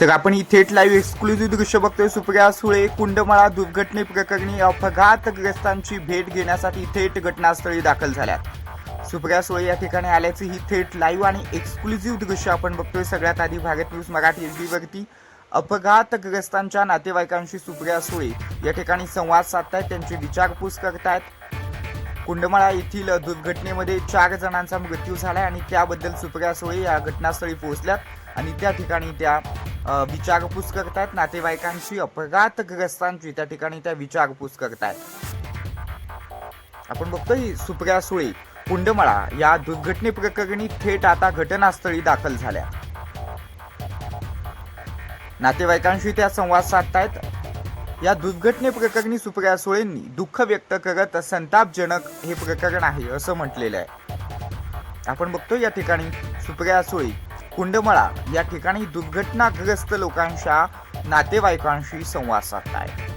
तर आपण ही थेट लाईव्ह एक्सक्लुझिव्ह दृश्य बघतोय. सुप्रिया सुळे कुंडमळा दुर्घटने प्रकरणी अपघातग्रस्तांची भेट घेण्यासाठी थेट घटनास्थळी दाखल झाल्यात. सुप्रिया सुळे या ठिकाणी आल्याची ही थेट लाईव्ह आणि एक्सक्लुझिव्ह दृश्य आपण बघतोय. सगळ्यात आधी भारत न्यूज मराठी एच वरती अपघातग्रस्तांच्या नातेवाईकांशी सुप्रिया सुळे या ठिकाणी संवाद साधतायत त्यांची विचारपूस करतायत. कुंडमाळा येथील दुर्घटनेमध्ये चार जणांचा मृत्यू झाला आणि त्याबद्दल सुप्रिया सुळे या घटनास्थळी पोहोचल्यात आणि त्या ठिकाणी त्या विचारपूस करतायत नातेवाईकांशी अपघातग्रस्तांची त्या ठिकाणी त्या विचारपूस करतायत. आपण बघतोय सुप्रिया सुळे कुंडमळा या दुर्घटनेप्रकरणी थेट आता घटनास्थळी दाखल झाल्या. नातेवाईकांशी त्या संवाद साधतायत. या दुर्घटनेप्रकरणी सुप्रिया सुळेंनी दुःख व्यक्त करत संतापजनक हे प्रकरण आहे असं म्हटलेलं आहे. आपण बघतो या ठिकाणी सुप्रिया सुळे कुंडमळा या ठिकाणी दुर्घटनाग्रस्त लोकांच्या नातेवाईकांशी संवाद साधतायत.